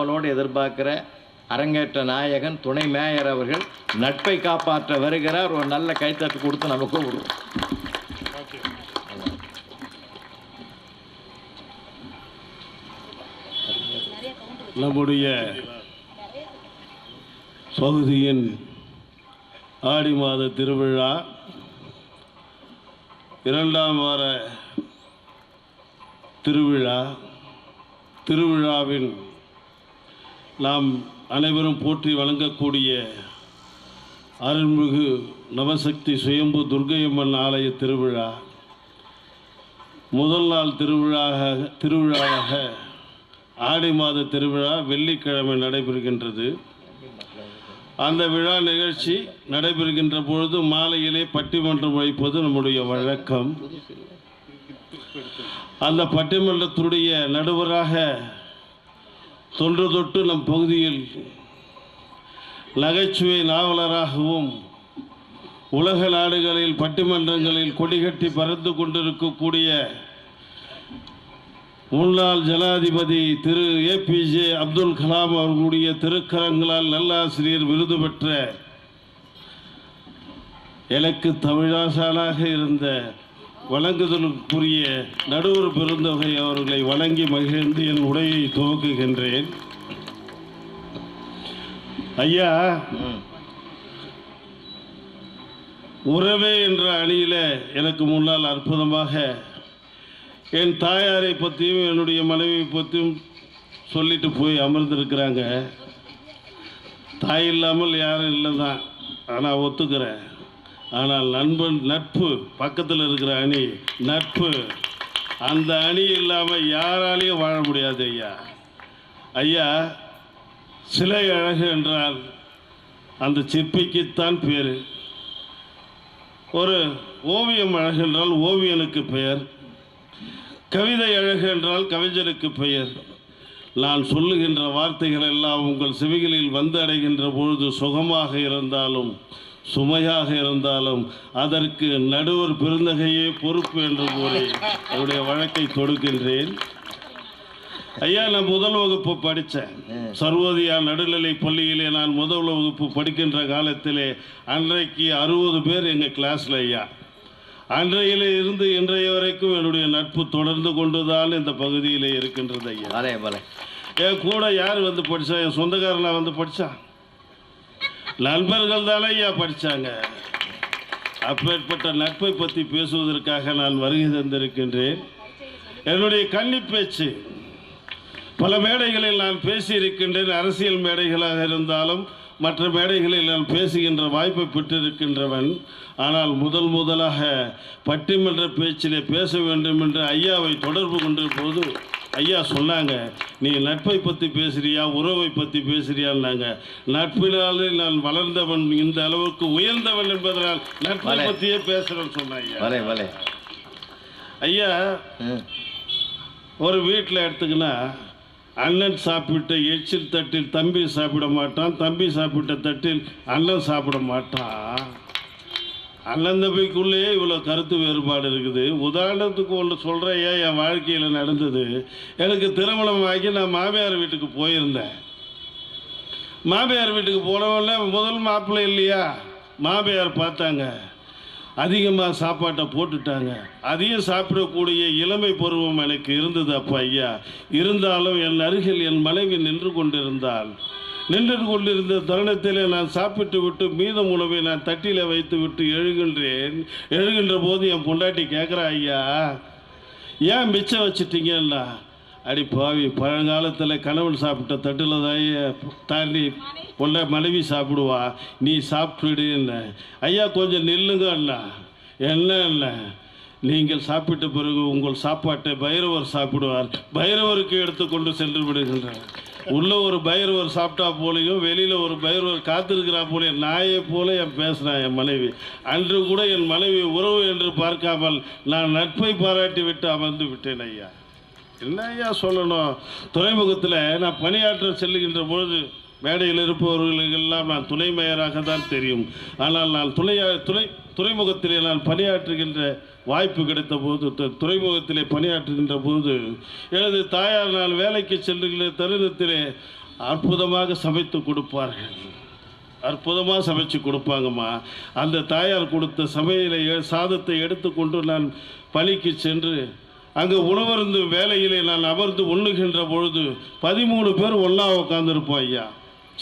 ஆவலோடு எதிர்பார்க்கிற அரங்கேற்ற நாயகன் துணை மேயர் அவர்கள் நட்பை காப்பாற்ற வருகிறார். ஒரு நல்ல கைத்தட்டு கொடுத்து நம்ம கூப்பிடுவோம். நம்முடைய பகுதியின் ஆடி மாத திருவிழா இரண்டாம் வார திருவிழா திருவிழாவின் நாம் அனைவரும் போற்றி வழங்கக்கூடிய அருள்மிகு நவசக்தி சுயம்பு துர்க்கையம்மன் ஆலய திருவிழா. முதல் நாள் திருவிழாக திருவிழாவாக ஆடி மாத திருவிழா வெள்ளிக்கிழமை நடைபெறுகின்றது. அந்த விழா நிகழ்ச்சி நடைபெறுகின்ற பொழுது மாலையிலே பட்டிமன்றம் வைப்பது நம்முடைய வழக்கம். அந்த பட்டிமன்றத்துடைய நடுவராக தொன்று தொட்டு நம் பகுதியில் நகைச்சுவை நாவலராகவும் உலக நாடுகளில் பட்டிமன்றங்களில் கொடிகட்டி பறந்து கொண்டிருக்கக்கூடிய முன்னாள் ஜனாதிபதி திரு. ஏபிஜே அப்துல் கலாம் அவர்களுடைய திருக்கரங்களால் நல்லாசிரியர் விருது பெற்ற எனக்கு தமிழாசானாக இருந்த வழங்குதலுக்குரிய நடுவர் பெருந்தொகை அவர்களை வழங்கி மகிழ்ந்து என் உடையை துவக்குகின்றேன். ஐயா உறவே என்ற அணியில் எனக்கு முன்னால் அற்புதமாக என் தாயாரை பற்றியும் என்னுடைய மனைவியை பற்றியும் சொல்லிட்டு போய் அமர்ந்திருக்கிறாங்க. தாய் இல்லாமல் யாரும் இல்லை தான் ஆனால் ஒத்துக்கிறேன். ஆனால் நண்பன் நட்பு பக்கத்தில் இருக்கிற அணி நட்பு. அந்த அணி இல்லாமல் யாராலையும் வாழ முடியாது ஐயா. ஐயா சிலை அழகு என்றால் அந்த சிற்பிக்குத்தான் பேர். ஒரு ஓவியம் அழகு என்றால் ஓவியனுக்கு பெயர். கவிதை அழகு என்றால் கவிஞருக்கு பெயர். நான் சொல்லுகின்ற வார்த்தைகள் எல்லாம் உங்கள் செவிகளில் வந்து அடைகின்ற பொழுது சுகமாக இருந்தாலும் சுமையாக இருந்தாலும் அதற்கு நடுவர் பெருந்தகையே பொறுப்பு என்று கூறி என்னுடைய வழக்கை தொடுக்கின்றேன். ஐயா நான் முதல் வகுப்பு படித்தேன். சர்வோதயா நடுநிலை பள்ளியிலே நான் முதல் வகுப்பு படிக்கின்ற காலத்திலே அன்றைக்கு அறுபது பேர் எங்கள் கிளாஸில் ஐயா. அன்றையிலே இருந்து இன்றைய வரைக்கும் என்னுடைய நட்பு தொடர்ந்து கொண்டுதான் இந்த பகுதியிலே இருக்கின்றது ஐயா. என் கூட யார் வந்து படித்தா என் சொந்தக்காரனா வந்து படித்தான் நண்பர்கள் தானே ஐயா படித்தாங்க அப்பேற்பட்ட நட்பை பற்றி பேசுவதற்காக நான் வருகை தந்திருக்கின்றேன். என்னுடைய கன்னி பேச்சு. பல மேடைகளில் நான் பேசியிருக்கின்றேன். அரசியல் மேடைகளாக இருந்தாலும் மற்ற மேடைகளில் நான் பேசுகின்ற வாய்ப்பை பெற்றிருக்கின்றவன். ஆனால் முதல் முதலாக பட்டிமன்ற பேச்சிலே பேச வேண்டும் என்று ஐயாவை தொடர்பு கொண்ட போது ஐயா சொன்னாங்க நீ நட்பை பற்றி பேசுறியா உறவை பற்றி பேசுறியான்னாங்க. நட்பினாலே நான் வளர்ந்தவன் இந்த அளவுக்கு உயர்ந்தவன் என்பதனால் நட்பை. பற்றியே பேசுகிறேன்னு சொன்னேன் ஐயா. ஒரு வீட்டில் எடுத்துக்கினா அண்ணன் சாப்பிட்ட எச்சில் தட்டில் தம்பி சாப்பிட மாட்டான் தம்பி சாப்பிட்ட தட்டில் அண்ணன் சாப்பிட மாட்டான். அண்ணன் தம்பிக்குள்ளேயே இவ்வளோ கருத்து வேறுபாடு இருக்குது. உதாரணத்துக்கு ஒன்று சொல்கிறேன் ஐயா என் வாழ்க்கையில் நடந்தது? எனக்கு திருமணம் ஆகி நான் மாமியார் வீட்டுக்கு போயிருந்தேன். மாமியார் வீட்டுக்கு போனவொடனே முதல் மாப்பிள்ளை இல்லையா? மாமியார் பார்த்தாங்க. அதிகமாக சாப்பாட்டை போட்டுட்டாங்க. அதையும் சாப்பிடக்கூடிய இளமை பருவம் எனக்கு இருந்தது அப்பா ஐயா. இருந்தாலும் என் அருகில் என் மனைவி நின்று கொண்டிருந்தாள். நின்று கொண்டிருந்த தருணத்திலே நான் சாப்பிட்டு விட்டு மீதம் உணவை நான் தட்டியில் வைத்து விட்டு எழுகின்றேன். எழுகின்ற போது என் பொண்டாட்டி கேட்குறா ஐயா ஏன் மிச்சம் வச்சிட்டீங்கன்னா அடி பாவி பழங்காலத்தில் கணவன் சாப்பிட்ட தட்டில் தான் தாண்டி பொண்ண மனைவி சாப்பிடுவா. நீ சாப்பிடுன்னு ஐயா கொஞ்சம் நில்லுங்க அண்ணா. என்ன அண்ணா? நீங்கள் சாப்பிட்ட பிறகு உங்கள் சாப்பாட்டை பைரவர் சாப்பிடுவார். பைரவருக்கு எடுத்துக்கொண்டு சென்று விடுகின்றார். உள்ள ஒரு பைரவர் சாப்பிட்டா போலையும் வெளியில் ஒரு பைரவர் காத்திருக்கிறா போலையும் நாயை போல என் பேசுகிறேன் என் மனைவி. அன்று கூட என் மனைவி உறவு என்று பார்க்காமல் நான் நட்பை பாராட்டி விட்டு அமர்ந்து விட்டேன் ஐயா. என்ன ஐயா சொல்லணும்? துறைமுகத்தில் நான் பணியாற்ற செல்லுகின்ற பொழுது மேடையில் இருப்பவர்களுக்கெல்லாம் நான் துணை மேயராக தான் தெரியும். ஆனால் நான் துணை துணை துறைமுகத்திலே நான் பணியாற்றுகின்ற வாய்ப்பு கிடைத்த போது துறைமுகத்திலே பணியாற்றுகின்ற போது எனது தாயார் நான் வேலைக்கு செல்லுகிற தருணத்திலே அற்புதமாக சமைத்து கொடுப்பார்கள். அற்புதமாக சமைச்சு கொடுப்பாங்கம்மா. அந்த தாயார் கொடுத்த சமையலை சாதத்தை எடுத்துக்கொண்டு நான் பணிக்கு சென்று அங்கே உணவருந்து வேலையிலே நான் அமர்ந்து உண்ணுகின்ற பொழுது பதிமூணு பேர் ஒன்றா உட்காந்துருப்போம் ஐயா.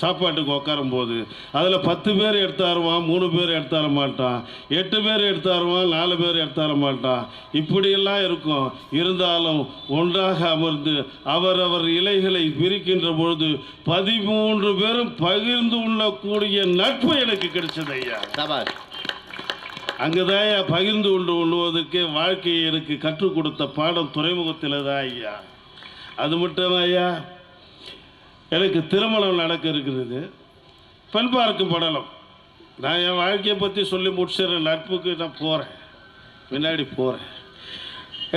சாப்பாட்டுக்கு உட்காரும் போது அதில் பத்து பேர் எடுத்தாருவான் மூணு பேர் எடுத்தார மாட்டான் எட்டு பேர் எடுத்தாருவான் நாலு பேர் எடுத்தார மாட்டான். இப்படியெல்லாம் இருக்கும். இருந்தாலும் ஒன்றாக அமர்ந்து அவரவர் இலைகளை பிரிக்கின்ற பொழுது பதிமூன்று பேரும் பகிர்ந்து உண்ணக்கூடிய நட்பு எனக்கு கிடைச்சது ஐயா. அங்கதான் ஐயா பகிர்ந்து உண்டு உண்ணுவதற்கு வாழ்க்கையை எனக்கு கற்றுக் கொடுத்த பாடம் துறைமுகத்தில் தான் ஐயா. அது மட்டும் ஐயா எனக்கு திருமணம் நடக்க இருக்கிறது பெண் பார்க்கும் படலம். நான் என் வாழ்க்கையை பற்றி சொல்லி முடிச்சிடுறேன் நட்புக்கு நான் போகிறேன் பின்னாடி போகிறேன்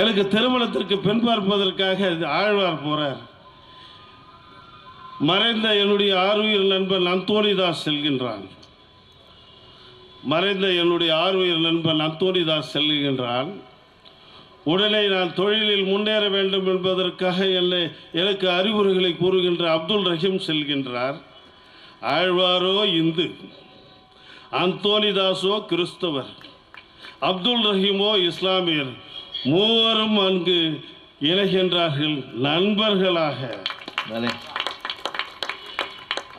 எனக்கு திருமணத்திற்கு பெண் பார்ப்பதற்காக ஆழ்வார் போகிறார் மறைந்த என்னுடைய ஆறுயிர் நண்பன் அந்தோனிதாஸ் செல்கின்றான். மறைந்த என்னுடைய ஆறுயிர் நண்பன் அந்தோனிதாஸ் செல்கின்றான். உடனே நான் தொழிலில் முன்னேற வேண்டும் என்பதற்காக என்னை எனக்கு அறிவுரைகளை கூறுகின்ற அப்துல் ரஹீம் செல்கின்றார். ஆழ்வாரோ இந்து அந்தோனிதாசோ கிறிஸ்தவர் அப்துல் ரஹீமோ இஸ்லாமியர் மூவரும் அங்கு இணைகின்றார்கள் நண்பர்களாக.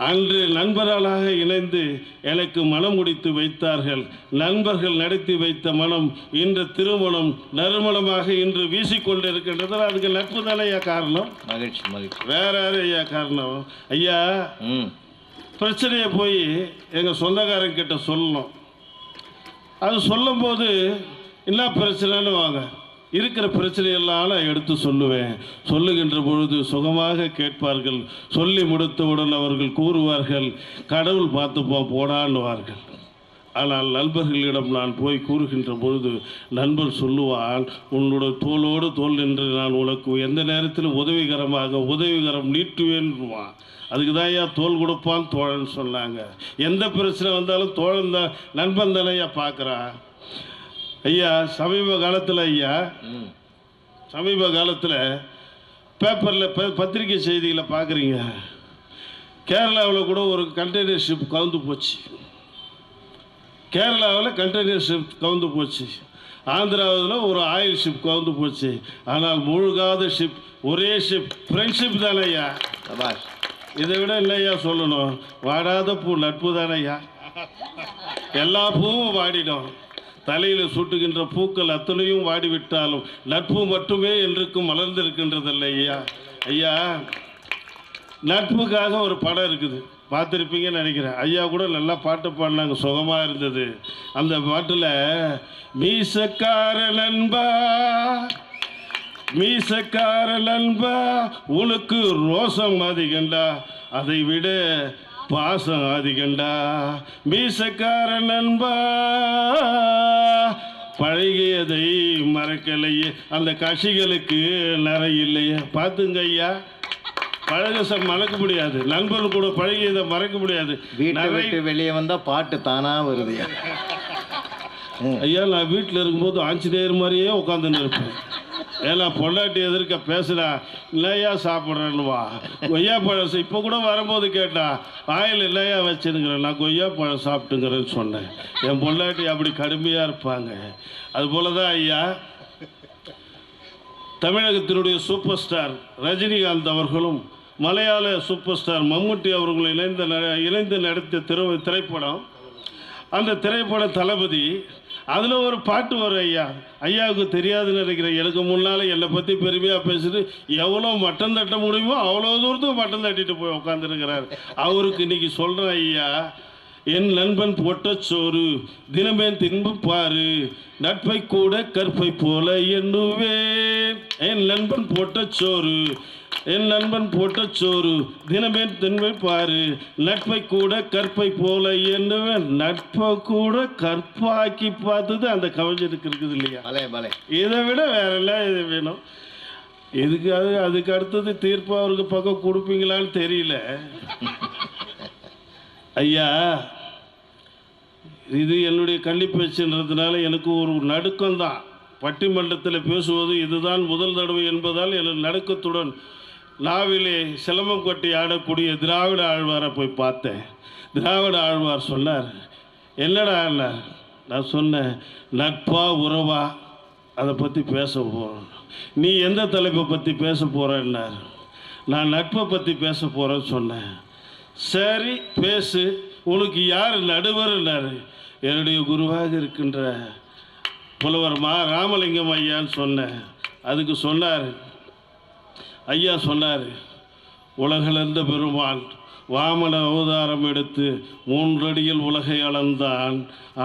அன்று நண்பர்களாக இணைந்து எனக்கு மனம் முடித்து வைத்தார்கள். நண்பர்கள் நடத்தி வைத்த மனம் இன்று திருமணம் நறுமணமாக இன்று வீசிக்கொண்டிருக்கின்றது அதுக்கு நட்பு தானே காரணம்? மகிழ்ச்சி மகிழ்ச்சி. வேற யாரு ஐயா காரணம்? ஐயா பிரச்சனையை போய் எங்கள் சொந்தக்காரங்க கிட்ட சொல்லணும். அது சொல்லும்போது என்ன பிரச்சனைன்னு வாங்க. இருக்கிற பிரச்சனையெல்லாம் எடுத்து சொல்லுவேன். சொல்லுகின்ற பொழுது சுகமாக கேட்பார்கள். சொல்லி முடித்தவுடன் அவர்கள் கூறுவார்கள் கடவுள் பார்த்துப்போம் போடான்னுவார்கள். ஆனால் நண்பர்களிடம் நான் போய் கூறுகின்ற பொழுது நண்பர் சொல்லுவான் உன்னோட தோளோடு தோல் நின்று நான் உனக்கு எந்த நேரத்தில் உதவிகரமாக உதவிகரம் நீட்டுவேன்வான் அதுக்கு தான் ஐயா தோல் கொடுப்பான் தோழன் சொன்னாங்க. எந்த பிரச்சனை வந்தாலும் தோழன் தான் நண்பன் தானே ஐயா பார்க்குறான். ஐயா சமீப காலத்தில் ஐயா சமீப காலத்தில் பேப்பரில் ப பத்திரிகை செய்திகளை பார்க்குறீங்க கேரளாவில் கூட ஒரு கண்டெய்னர் ஷிப் கவுந்து போச்சு. கேரளாவில் கண்டெய்னர் ஷிப் கவுந்து போச்சு. ஆந்திராவில் ஒரு ஆயில் ஷிப் கவுந்து போச்சு. ஆனால் முழுகாத ஷிப் ஒரே ஷிப் ஃப்ரெண்ட்ஷிப் தானே ஐயா. சபாஷ். இதை விட இல்லையா சொல்லணும்? வாடாத பூ நட்பு தானேயா எல்லா பூவும் வாடிடும். தலையில் சுட்டுகின்ற பூக்கள் அத்தனையும் வாடிவிட்டாலும் நட்பு மட்டுமே என்றுக்கும் மலர்ந்திருக்கின்றதில்லை ஐயா. ஐயா நட்புக்காக ஒரு படம் இருக்குது. பார்த்துருப்பீங்கன்னு நினைக்கிறேன். ஐயா கூட நல்லா பாட்டு பாடினாங்க. சுகமாக இருந்தது. அந்த பாட்டில் மீசக்கார நண்பா மீசக்கார நண்பா உனக்கு ரோசம் அதிகண்டா. அதை விட பாசம் அதிகண்டா மீசக்கார நண்பா. பழகியதை மறக்கலையே அந்த கட்சிகளுக்கு நிறையில்லையே பார்த்துங்க ஐயா பழக மறக்க முடியாது. நண்பர் கூட பழகியதை மறக்க முடியாது. வீட்டை வெளியே வந்தா பாட்டு தானா வருதுயா ஐயா நான் வீட்டில் இருக்கும்போது ஆஞ்சநேயர் மாதிரியே உட்காந்துன்னு இருப்பேன். ஏன்னா பொண்டாட்டி எதிர்க்க பேசுனா இல்லையா சாப்பிட்றேன்னுவா. கொய்யா பழம் இப்போ கூட வரும்போது கேட்டா ஆயில் இல்லையா வச்சுருங்கிறேன் நான் கொய்யா பழம் சாப்பிட்டுங்கிறேன்னு சொன்னேன். என் பொண்டாட்டி அப்படி கடுமையாக இருப்பாங்க. அதுபோல தான் ஐயா தமிழகத்தினுடைய சூப்பர் ஸ்டார் ரஜினிகாந்த் அவர்களும் மலையாள சூப்பர் ஸ்டார் மம்முட்டி அவர்களும் இணைந்து இணைந்து நடத்திய திரு திரைப்படம். அந்த திரைப்பட தளபதி அதில் ஒரு பாட்டு வரும் ஐயா. ஐயாவுக்கு தெரியாதுன்னு நினைக்கிறேன் எனக்கு முன்னால் என்னை பற்றி பெருமையாக பேசிட்டு எவ்வளோ மட்டம் தட்ட முடியுமோ அவ்வளோ தூரத்துக்கு மட்டம் தட்டிட்டு போய் உட்காந்துருக்கிறார் அவருக்கு இன்னைக்கு சொல்கிறேன் ஐயா. என் நண்பன் பொட்டச்சோறு தினமே தின்பு பாரு நட்பை கூட கற்பை போல எண்ணுவேன். என் நண்பன் பொட்டச்சோறு என் நண்பன் பொட்டச்சோறு தினமே தின்பை பாரு. நட்பை கூட கற்பை போல எண்ணுவேன். நட்பை கூட கற்பாக்கி பார்த்தது அந்த கவிஞருக்கு இருக்குது இல்லையா? இதை விட வேற எல்லாம் இது வேணும்? இதுக்கு அது? அதுக்கு அடுத்தது தீர்ப்பு அவருக்கு பக்கம் கொடுப்பீங்களான்னு தெரியல. ஐயா இது என்னுடைய கள்ளி பேச்சுன்றதுனால எனக்கு ஒரு நடுக்கம் தான் பட்டிமன்றத்தில் பேசுவது இதுதான் முதல் தடவை என்பதால் எனது நடுக்கத்துடன் நாவிலே சிலம்பம் கொட்டி ஆடக்கூடிய திராவிட ஆழ்வாரை போய் பார்த்தேன். திராவிட ஆழ்வார் சொன்னார் என்னடா என்ன நான் சொன்னேன் நட்பா உறவா அதை பற்றி பேச போகிறோம் நீ எந்த தலைப்பை பற்றி பேச போகிறேன்னார் நான் நட்பை பற்றி பேச போகிறேன்னு சொன்னேன். சரி பேசு. உனக்கு யார் நடுவர்னார் என்னுடைய குருவாக இருக்கின்ற புலவர் மா ராமலிங்கம் ஐயான்னு சொன்னேன். அதுக்கு சொன்னார் ஐயா சொன்னார் உலகளந்த பெருமாள் வாமன அவதாரம் எடுத்து மூன்றடியில் உலகை அளந்தான்.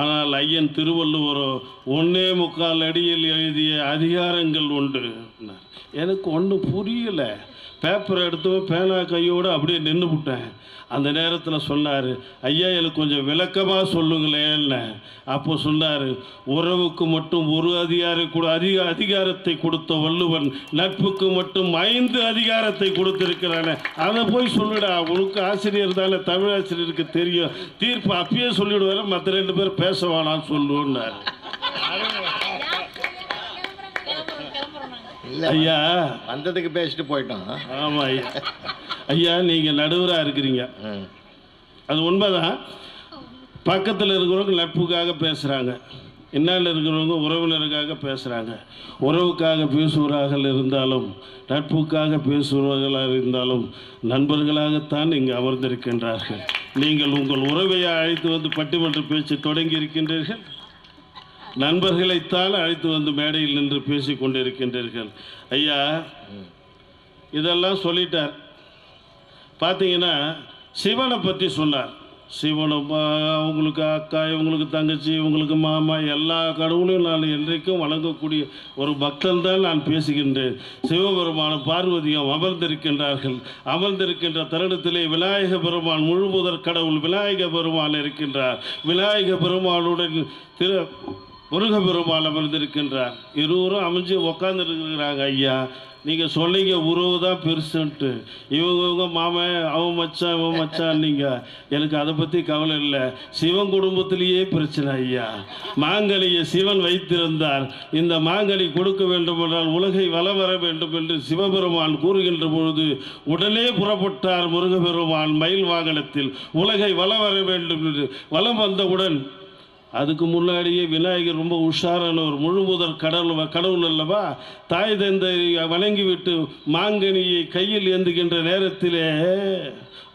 ஆனால் ஐயன் திருவள்ளுவரோ ஒன்னே முக்கால் அடியில் எழுதிய அதிகாரங்கள் உண்டு எனக்கு ஒன்றும் புரியல. பேப்பர் எடுத்து பேனா கையோடு அப்படியே நின்று விட்டேன் அந்த நேரத்தில் சொன்னார் ஐயா எனக்கு கொஞ்சம் விளக்கமாக சொல்லுங்களேன்னு. அப்போ சொன்னார் உறவுக்கு மட்டும் ஒரு அதிகாரி கூட அதிக அதிகாரத்தை கொடுத்த வள்ளுவன் நட்புக்கு மட்டும் ஐந்து அதிகாரத்தை கொடுத்திருக்கிறானே. அதை போய் சொல்லுடா உனக்கு ஆசிரியர் தானே தமிழ் ஆசிரியருக்கு தெரியும். தீர்ப்பு அப்பயே சொல்லிடுவாரு மற்ற ரெண்டு பேர் பேச வேணாம்னு ஐயா. வந்ததுக்கு பேசிட்டு போயிட்டோம். ஆமாம் ஐயா. ஐயா நீங்கள் நடுவராக இருக்கிறீங்க. அது உண்மைதான். பக்கத்தில் இருக்கிறவங்க நட்புக்காக பேசுகிறாங்க என்னால் இருக்கிறவங்க உறவினருக்காக பேசுகிறாங்க உறவுக்காக பேசுவராக இருந்தாலும் நட்புக்காக பேசுபவர்களாக இருந்தாலும் நண்பர்களாகத்தான் இங்கு அமர்ந்திருக்கின்றார்கள். நீங்கள் உங்கள் உறவை அழைத்து வந்து பட்டிமன்ற பேச்சு தொடங்கி இருக்கின்றீர்கள். நண்பர்களைத்தான் அழைத்து வந்து மேடையில் நின்று பேசி கொண்டிருக்கின்றீர்கள். ஐயா இதெல்லாம் சொல்லிட்டார். பார்த்தீங்கன்னா சிவனை பற்றி சொன்னார். சிவனும் அவங்களுக்கு அக்கா இவங்களுக்கு தங்கச்சி இவங்களுக்கு மாமா எல்லா கடவுளையும் நான் என்றைக்கும் வணங்கக்கூடிய ஒரு பக்தன் தான் நான் பேசுகின்றேன். சிவபெருமான பார்வதியும் அமர்ந்திருக்கின்றார்கள். அமர்ந்திருக்கின்ற தருணத்திலே விநாயக பெருமான் முழுமுதற் கடவுள் விநாயக பெருமான் இருக்கின்றார். விநாயக பெருமானுடன் திரு முருகப்பெருமான் அமர்ந்திருக்கின்றார். இருவரும் அமைஞ்சு உக்காந்து இருக்கிறாங்க ஐயா. நீங்கள் சொன்னீங்க உறவு தான் பெருசுன்ட்டு. இவங்க இவங்க மாமன் அவன் மச்சான் இவன் மச்சான் நீங்கள் எனக்கு அதை பற்றி கவலை இல்லை. சிவன் குடும்பத்திலேயே பிரச்சனை ஐயா. மாங்கனியை சிவன் வைத்திருந்தார். இந்த மாங்கனி கொடுக்க வேண்டும் என்றால் உலகை வலம் வர வேண்டும் என்று சிவபெருமான் கூறுகின்ற பொழுது உடனே புறப்பட்டார் முருகபெருமான் மயில் வாகனத்தில். உலகை வலம் வர வேண்டும் என்று. வலம் வந்தவுடன் அதுக்கு முன்னாடியே விநாயகர் ரொம்ப உஷாரானவர் முழுமுதல் கடவுள் கடவுள் அல்லவா? தாய் தந்தை வணங்கிவிட்டு மாங்கனியை கையில் ஏந்துகின்ற நேரத்திலே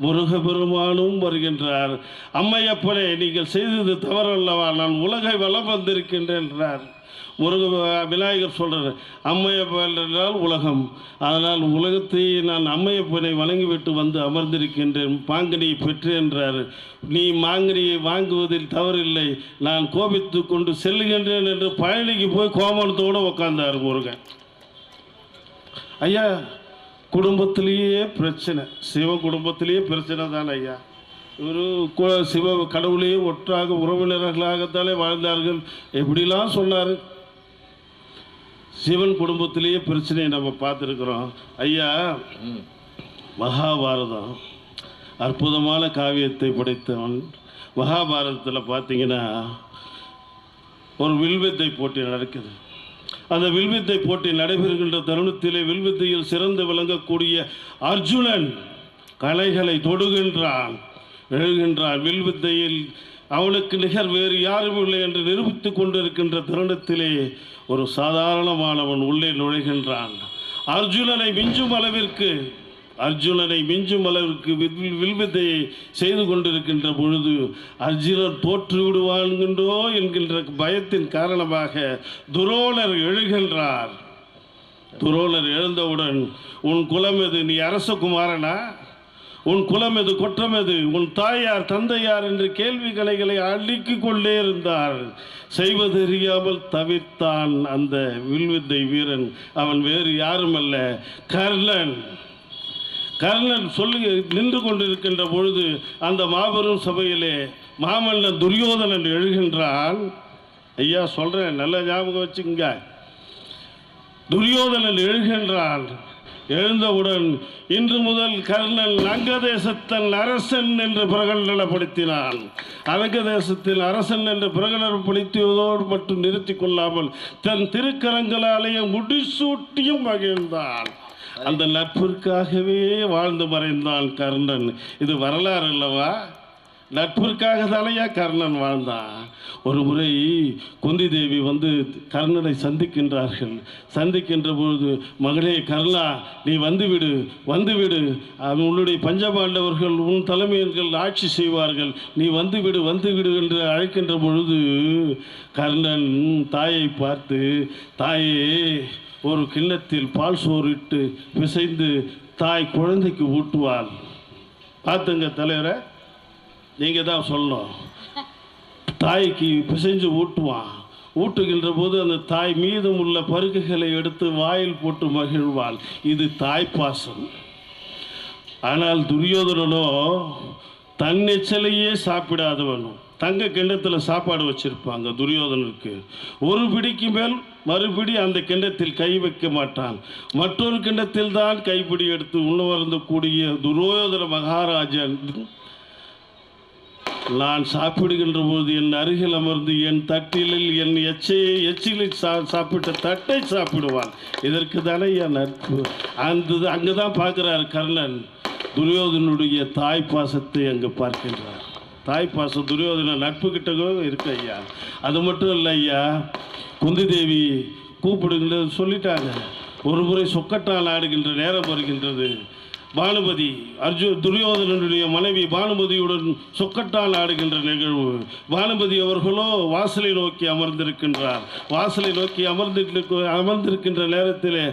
முருகப்பெருமானும் வருகின்றார். அம்மையப்பனே நீங்கள் செய்தது தவறல்லவா? நான் உலகை வலம் வந்திருக்கின்றேன் என்றார். முருக விநாயகர் சொல்கிறார் அம்மையப்பன் என்றால் உலகம். அதனால் உலகத்தை நான் அம்மையப்பனை வணங்கிவிட்டு வந்து அமர்ந்திருக்கின்றேன். மாங்கனியை பெற்றேன் என்றார் நீ மாங்கனியை வாங்குவதில் தவறில்லை. நான் கோபித்து கொண்டு செல்லுகின்றேன் என்று பழனிக்கு போய் கோமானத்தோடு உட்கார்ந்தார் முருகன். ஐயா குடும்பத்திலேயே பிரச்சனை. சிவ குடும்பத்திலேயே பிரச்சனை தானே ஐயா. ஒரு சிவ கடவுளையே ஒற்றாக உறவினர்களாகத்தானே வாழ்ந்தார்கள். எப்படிலாம் சொன்னார்? சிவன் குடும்பத்திலேயே பிரச்சனையை நம்ம பார்த்துருக்குறோம். ஐயா. மகாபாரதம் அற்புதமான காவியத்தை படைத்தவன். மகாபாரதத்தில் பார்த்தீங்கன்னா ஒரு வில்வித்தை போட்டி நடக்குது. அந்த வில்வித்தை போட்டி நடைபெறுகின்ற தருணத்திலே வில்வித்தையில் சிறந்து விளங்கக்கூடிய அர்ஜுனன் கலைகளை தொடுகின்றான். எழுகின்றான் வில்வித்தையில் அவனுக்கு நிகர் வேறு யாரும் இல்லை என்று நிரூபித்துக் கொண்டிருக்கின்ற தருணத்திலே ஒரு சாதாரணமானவன் உள்ளே நுழைகின்றான். அர்ஜுனனை மிஞ்சும் அளவிற்கு அர்ஜுனனை மிஞ்சும் அளவிற்கு வில் வில்வித்தையை செய்து கொண்டிருக்கின்ற பொழுது அர்ஜுனன் தோற்று விடுவான்கின்றோ என்கின்ற பயத்தின் காரணமாக துரோணர் எழுகின்றார். துரோணர் எழுந்தவுடன் உன் குலம் எது? நீ அரசகுமாரனா? உன் குலம் எது குற்றம் எது? உன் தாயார் தந்தையார் என்று கேள்வி கலைகளை அடுக்கிக் கொண்டே இருந்தார். செய்வதறியாமல் தவிர்த்தான் அந்த வில்வித்தை வீரன். அவன் வேறு யாருமல்ல. கர்ணன். கர்ணன் சொல்லி நின்று கொண்டிருக்கின்ற பொழுது அந்த மாபெரும் சபையிலே மாமல்லன் துரியோதனன் எழுகின்றான். ஐயா சொல்கிறேன் நல்ல ஞாபகம் வச்சுங்க துரியோதனன் எழுகின்றான். எழுந்தவுடன் இன்று முதல் கர்ணன் அங்கதேசத்தன் அரசன் என்று பிரகடனப்படுத்தினான் அங்கதேசத்தில் அரசன் என்று பிரகடனப்படுத்தியதோடு மட்டும் நிறுத்தி கொள்ளாமல் தன் திருக்கரங்களாலேயே முடிசூட்டியும் மகிழ்ந்தான். அந்த நட்பிற்காகவே வாழ்ந்து மறைந்தான் கர்ணன். இது வரலாறு அல்லவா? நட்பிற்காக தானையா கர்ணன் வாழ்ந்தான் ஒரு முறை குந்தி தேவி வந்து கர்ணனை சந்திக்கின்றார்கள். சந்திக்கின்ற பொழுது மகளே கர்ணா நீ வந்துவிடு வந்துவிடு. அவன் உன்னுடைய பஞ்சபாண்டவர்கள் உன் தலைமையர்கள் ஆட்சி செய்வார்கள். நீ வந்துவிடு வந்துவிடு என்று அழைக்கின்ற பொழுது கர்ணன் தாயை பார்த்து தாயே ஒரு கிண்ணத்தில் பால் சோறிட்டு பிசைந்து தாய் குழந்தைக்கு ஊட்டுவாள். பார்த்துங்க தலைவரை. நீங்கள் தான் சொல்லணும். தாய்க்கு பிசைஞ்சு ஊட்டுவான். ஊட்டுகின்ற போது அந்த தாய் மீதம் உள்ள பருக்குகளை எடுத்து வாயில் போட்டு மகிழ்வாள். இது தாய்ப்பாசம். ஆனால் துரியோதனனோ தன்னெச்சலையே சாப்பிடாதவனும் தங்க கிண்ணத்தில் சாப்பாடு வச்சிருப்பாங்க துரியோதனனுக்கு. ஒரு பிடிக்கு மேல் மறுபடி அந்த கிண்ணத்தில் கை வைக்க மாட்டான். மற்றொரு கிண்ணத்தில் தான் கைப்பிடி எடுத்து உணவருந்தக்கூடிய துரியோதன மகாராஜன் நான் சாப்பிடுகின்ற போது என் அருகில் அமர்ந்து என் தட்டிலில் என் எச்சையை எச்சிலை சா சாப்பிட்ட தட்டை சாப்பிடுவான். இதற்கு தானே என் நட்பு. அந்த அங்கே தான் பார்க்குறார் கர்ணன். துரியோதனுடைய தாய் பாசத்தை அங்கே பார்க்கின்றார். தாய் பாசம் துரியோதன நட்பு கிட்ட இருக்கு ஐயா. அது மட்டும் இல்லை ஐயா குந்தி தேவி கூப்பிடுகின்றது சொல்லிட்டாங்க. ஒரு முறை சொக்கட்டால் ஆடுகின்ற நேரம் வருகின்றது. பானுமதி அர்ஜுன் துரியோதனனுடைய மனைவி பானுமதியுடன் சொக்கட்டால் ஆடுகின்ற நிகழ்வு. பானுமதி அவர்களோ வாசலை நோக்கி அமர்ந்திருக்கின்றார். வாசலை நோக்கி அமர்ந்திருக்க அமர்ந்திருக்கின்ற நேரத்திலே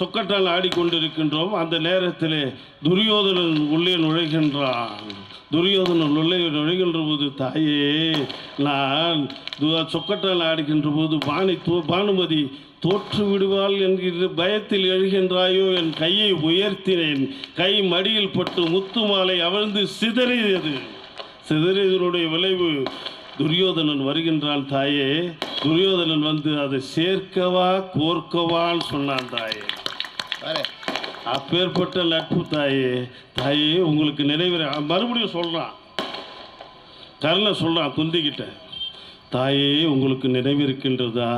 சொக்கட்டால் ஆடிக்கொண்டிருக்கின்றோம். அந்த நேரத்திலே துரியோதனன் உள்ளே நுழைகின்றான். துரியோதனன் உள்ளே நுழைகின்ற போது தாயே நான் சொக்கட்டால் ஆடுகின்ற போது பாணி பானுமதி தோற்று விடுவாள் என்கிற பயத்தில் எழுகின்றாயோ என் கையை உயர்த்தினேன். கை மடியில் பட்டு முத்து மாலை அவிழ்ந்து சிதறியது. சிதறியதனுடைய விளைவு துரியோதனன் வருகின்றான் தாயே. துரியோதனன் வந்து அதை சேர்க்கவா கோர்க்கவான்னு சொன்னான் தாயே. அப்பேற்பட்ட நட்பு தாயே. தாயே உங்களுக்கு நினைவு மறுபடியும் சொல்கிறான் கர்ணன் சொல்கிறான் குந்திக்கிட்ட தாயே உங்களுக்கு நினைவிருக்கின்றதா?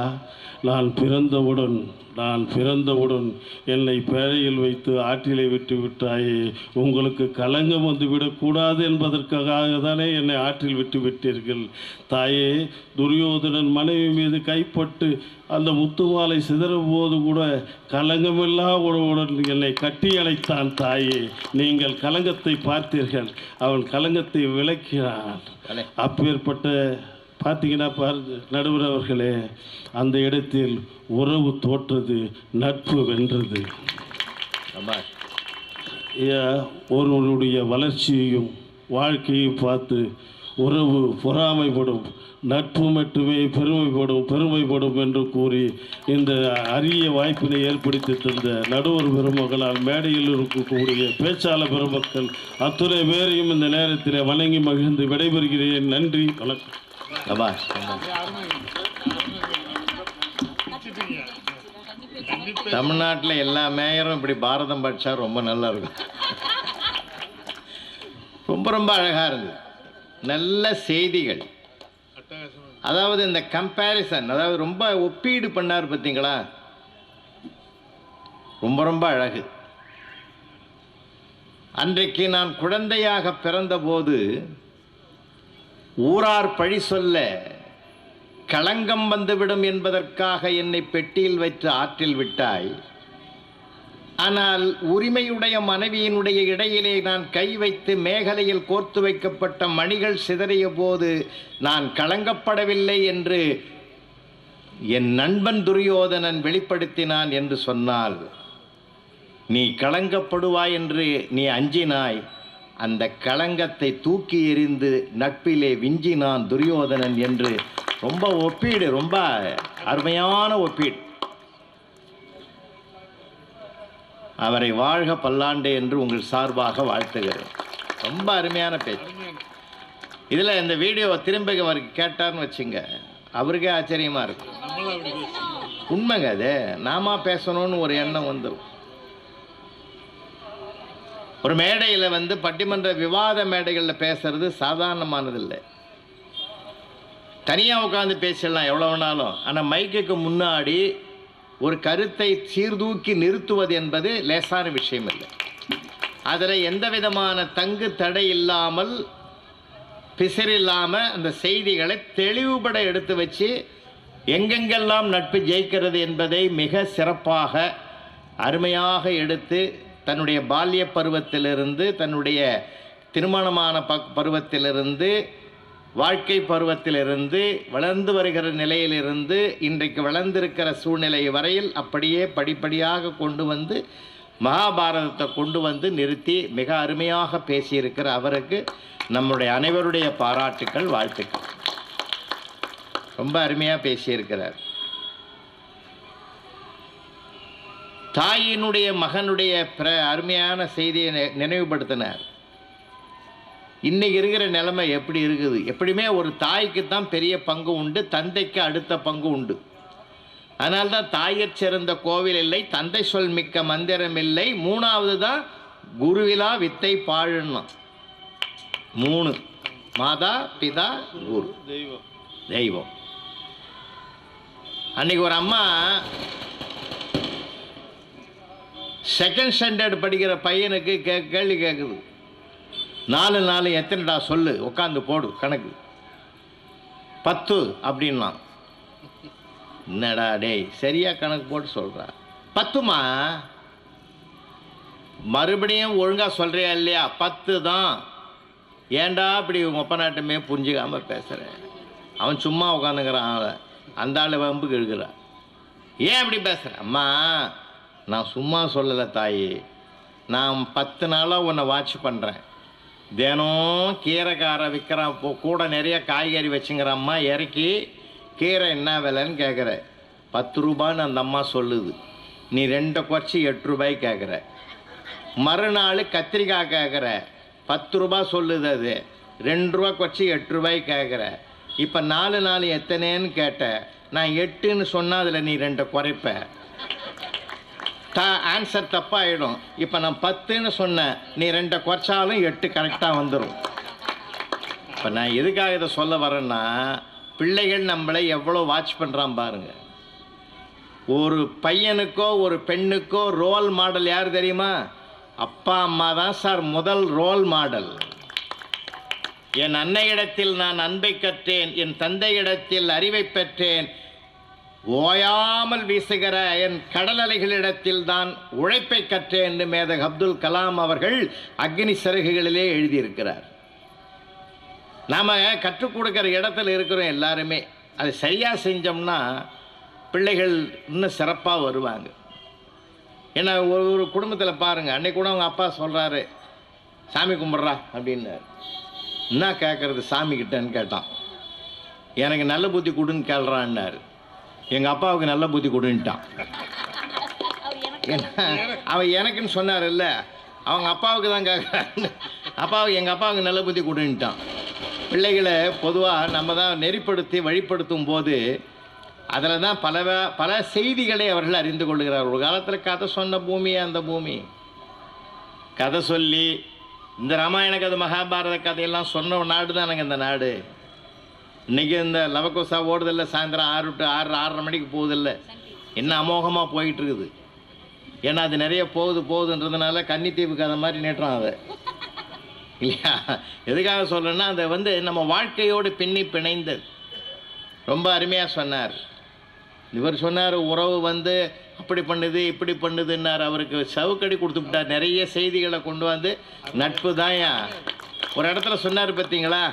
நான் பிறந்தவுடன் நான் பிறந்தவுடன் என்னை பேழையில் வைத்து ஆற்றிலே விட்டு விட்டாயே உங்களுக்கு களங்கம் வந்து விடக்கூடாது என்பதற்காக தானே என்னை ஆற்றில் விட்டு விட்டீர்கள். தாயே துரியோதனன் மனைவி மீது கைப்பட்டு அந்த முத்துமாலை சிதறும் போது கூட கலங்கமில்லா உறவுடன் என்னை கட்டி அழைத்தான் தாயே. நீங்கள் கலங்கத்தை பார்த்தீர்கள். அவன் கலங்கத்தை விளக்கினான். அப்பேற்பட்ட பார்த்தீங்கன்னா பாருங்க நடுவர் அவர்களே அந்த இடத்தில் உறவு தோற்றது நட்பு வென்றது. ஒருவருடைய வளர்ச்சியையும் வாழ்க்கையையும் பார்த்து உறவு பொறாமைப்படும் நட்பு மட்டுமே பெருமைப்படும் பெருமைப்படும் என்று கூறி இந்த அரிய வாய்ப்பினை ஏற்படுத்தி தந்த நடுவர் பெருமக்களால் மேடையில் இருக்கக்கூடிய பேச்சாளர் பெருமக்கள் அத்துணை பேரையும் இந்த நேரத்தில் வணங்கி மகிழ்ந்து விடைபெறுகிறேன். நன்றி வணக்கம். சபாஷ் தமிழ்நாட்டில் எல்லா மேயரும் இப்படி பாரதம் படித்தா ரொம்ப நல்லா இருக்கும். ரொம்ப ரொம்ப அழகாக இருந்தது. நல்ல செய்திகள். அதாவது இந்த கம்பேரிசன் அதாவது ரொம்ப ஒப்பீடு பண்ணார் பார்த்தீங்களா? ரொம்ப ரொம்ப அழகு. அன்றைக்கு நான் குழந்தையாக பிறந்தபோது ஊரார் பழி சொல்ல களங்கம் வந்துவிடும் என்பதற்காக என்னை பெட்டியில் வைத்து ஆற்றில் விட்டாய். ஆனால் உரிமையுடைய மனைவியினுடைய இடையிலே நான் கை வைத்து மேகலையில் கோர்த்து வைக்கப்பட்ட மணிகள் சிதறிய போது நான் களங்கப்படவில்லை என்று என் நண்பன் துரியோதனன் வெளிப்படுத்தினான் என்று சொன்னால் நீ களங்கப்படுவாய் என்று நீ அஞ்சினாய். அந்த களங்கத்தை தூக்கி எறிந்து நட்பிலே விஞ்சினான் துரியோதனன் என்று ரொம்ப ஒப்பீடு ரொம்ப அருமையான ஒப்பீடு. அவரை வாழ்க பல்லாண்டு என்று உங்கள் சார்பாக வாழ்த்துகிறேன். ரொம்ப அருமையான பேச்சு. இதில் இந்த வீடியோ திரும்ப அவருக்கு கேட்டார்னு வச்சுங்க அவருக்கே ஆச்சரியமாக இருக்கும். உண்மைங்க அது. நாம பேசணும்னு ஒரு எண்ணம் வந்துடும் ஒரு மேடையில் வந்து பட்டிமன்ற விவாத மேடைகளில் பேசுறது சாதாரணமானதில்லை. தனியாக உட்காந்து பேசிடலாம் எவ்வளோ வேணாலும். ஆனால் மைக்குக்கு முன்னாடி ஒரு கருத்தை சீர்தூக்கி நிறுத்துவது என்பது லேசான விஷயம் இல்லை. அதில் எந்த விதமான தங்கு தடை இல்லாமல் பிசிறில்லாமல் அந்த செய்திகளை தெளிவுபட எடுத்து வச்சு எங்கெங்கெல்லாம் நட்பு ஜெயிக்கிறது என்பதை மிக சிறப்பாக அருமையாக எடுத்து தன்னுடைய பால்ய பருவத்திலிருந்து தன்னுடைய திருமணமான ப பருவத்திலிருந்து வாழ்க்கை பருவத்திலிருந்து வளர்ந்து வருகிற நிலையிலிருந்து இன்றைக்கு வளர்ந்திருக்கிற சூழ்நிலை வரையில் அப்படியே படிப்படியாக கொண்டு வந்து மகாபாரதத்தை கொண்டு வந்து நிறுத்தி மிக அருமையாக பேசியிருக்கிற அவருக்கு நம்முடைய அனைவருடைய பாராட்டுக்கள் வாழ்த்துக்கள். ரொம்ப அருமையாக பேசியிருக்கிறார். தாயினுடைய மகனுடைய பிற அருமையான செய்தியை நினைவுபடுத்தினார். இன்னைக்கு இருக்கிற நிலைமை எப்படி இருக்குது? எப்படியுமே ஒரு தாய்க்கு தான் பெரிய பங்கு உண்டு தந்தைக்கு அடுத்த பங்கு உண்டு. அதனால்தான் தாயற் சிறந்த கோவில் இல்லை தந்தை சொல் மிக்க மந்திரம் இல்லை. மூணாவது தான் குருவிலா வித்தை பாழுன்னா மூணு. மாதா பிதா குரு. தெய்வம். தெய்வம். அன்னைக்கு ஒரு அம்மா செகண்ட் ஸ்டாண்டர்ட் படிக்கிற பையனுக்கு கே கேள்வி கேட்குது நாலு நாலு எத்தனைடா சொல்லு? உட்காந்து போடு கணக்கு. பத்து அப்படின்னா. என்னடா டேய் சரியா கணக்கு போட்டு சொல்கிறா பத்துமா? மறுபடியும் ஒழுங்காக சொல்கிறியா இல்லையா? பத்து தான். ஏன்டா இப்படி உங்கள் ஒப்பநாட்டமே புரிஞ்சுக்காமல் பேசுகிறேன் அவன் சும்மா உட்காந்துக்கிறான் அவன். அந்த ஆள் வம்புக்கு இழுக்கிறான் ஏன் இப்படி பேசுகிறேன் அம்மா நான் சும்மா சொல்லலை தாயி. நான் பத்து நாளாக உன்னை வாட்ச் பண்ணுறேன் தினம் கீரைக்கார விற்கிறான் இப்போ கூட நிறைய காய்கறி வச்சுங்கிற அம்மா இறக்கி கீரை என்ன விலைன்னு கேட்குற பத்து ரூபான்னு அந்த அம்மா சொல்லுது. நீ ரெண்டை குறைச்சி எட்டு ரூபாய் கேட்குற மறுநாள் கத்திரிக்காய் கேட்குற பத்து ரூபா சொல்லுது அது. ரெண்டு ரூபா குறைச்சி எட்டு ரூபாய் கேட்குற இப்போ நாலு நாலு எத்தனைன்னு கேட்ட. நான் எட்டுன்னு சொன்னால் அதில் நீ ரெண்டை குறைப்ப. The answer தப்பாயிடும். இப்போ நான் பத்துன்னு சொன்னேன். நீ ரெண்டை குறைச்சாலும் எட்டு கரெக்டாக வந்துடும் இப்போ நான் எதுக்காக இதை சொல்ல வரேன்னா பிள்ளைகள் நம்மளை எவ்வளோ வாட்ச் பண்ணுறான் பாருங்கள் ஒரு பையனுக்கோ ஒரு பெண்ணுக்கோ ரோல் மாடல் யார் தெரியுமா? அப்பா அம்மா தான் சார் முதல் ரோல் மாடல் என் அன்னையிடத்தில் நான் அன்பை கற்றேன் என் தந்தையிடத்தில் அறிவை பெற்றேன் ஓயாமல் வீசுகிற என் கடல் அலைகளிடத்தில் தான் உழைப்பை கற்றேன் என்று மேதக் அப்துல் கலாம் அவர்கள் அக்னி சிறகுகளிலே எழுதியிருக்கிறார். நாம் கற்றுக் கொடுக்குற இடத்துல இருக்கிறோம் எல்லாருமே. அது சரியாக செஞ்சோம்னா பிள்ளைகள் இன்னும் சிறப்பாக வருவாங்க. ஏன்னா ஒரு ஒரு குடும்பத்தில் பாருங்கள் அன்றைக்கு கூட அவங்க அப்பா சொல்கிறாரு சாமி கும்பிட்றா அப்படின்னாரு. என்ன கேட்குறது சாமி கிட்டன்னு கேட்டான். எனக்கு நல்ல புத்தி கொடுன்னு கேள்றான்னாரு. எங்கள் அப்பாவுக்கு நல்ல புத்தி கொடுன்ட்டான் அவன் எனக்குன்னு சொன்னார் இல்லை அவங்க அப்பாவுக்கு தான் கேட்குறாங்க அப்பாவுக்கு எங்கள் அப்பாவுக்கு நல்ல புத்தி கொடுன்ட்டான் பிள்ளைகளை பொதுவாக நம்ம தான் நெறிப்படுத்தி வழிப்படுத்தும் போது அதில் தான் பல பல செய்திகளை அவர்கள் அறிந்து கொள்கிறார் ஒரு காலத்தில் கதை சொன்ன பூமி அந்த பூமி. கதை சொல்லி இந்த ராமாயண கதை மகாபாரத கதையெல்லாம் சொன்ன நாடு தானங்க இந்த நாடு. இன்றைக்கி இந்த லவக்கோசா ஓடுதில்ல சாயந்தரம் ஆறு டு ஆறு ஆறரை மணிக்கு போகுதில்ல. என்ன அமோகமாக போயிட்டுருக்குது. ஏன்னா அது நிறைய போகுது போகுதுன்றதுனால கன்னித்தீவு கதை மாதிரி நேற்றம் அதை இல்லையா? எதுக்காக சொல்கிறேன்னா அதை வந்து நம்ம வாழ்க்கையோடு பின்னி பிணைந்தது. ரொம்ப அருமையாக சொன்னார். இவர் சொன்னார் உறவு வந்து அப்படி பண்ணுது இப்படி பண்ணுதுன்னார். அவருக்கு சவுக்கடி கொடுத்துட்டார் நிறைய செய்திகளை கொண்டு வந்து நட்பு தான் ஒரு இடத்துல சொன்னார் பார்த்தீங்களா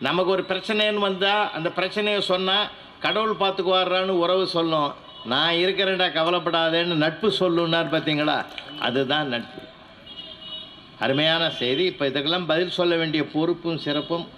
நமக்கு ஒரு பிரச்சனைன்னு வந்தால் அந்த பிரச்சனையை சொன்னால் கடவுள் பார்த்துக்குவாரான்னு உறவு சொல்லும். நான் இருக்கிறேன்டா கவலைப்படாதேன்னு நட்பு சொல்லுன்னார் பார்த்தீங்களா? அதுதான் நட்பு. அருமையான செய்தி. இப்போ இதுக்கெல்லாம் பதில் சொல்ல வேண்டிய பொறுப்பும் சிறப்பும்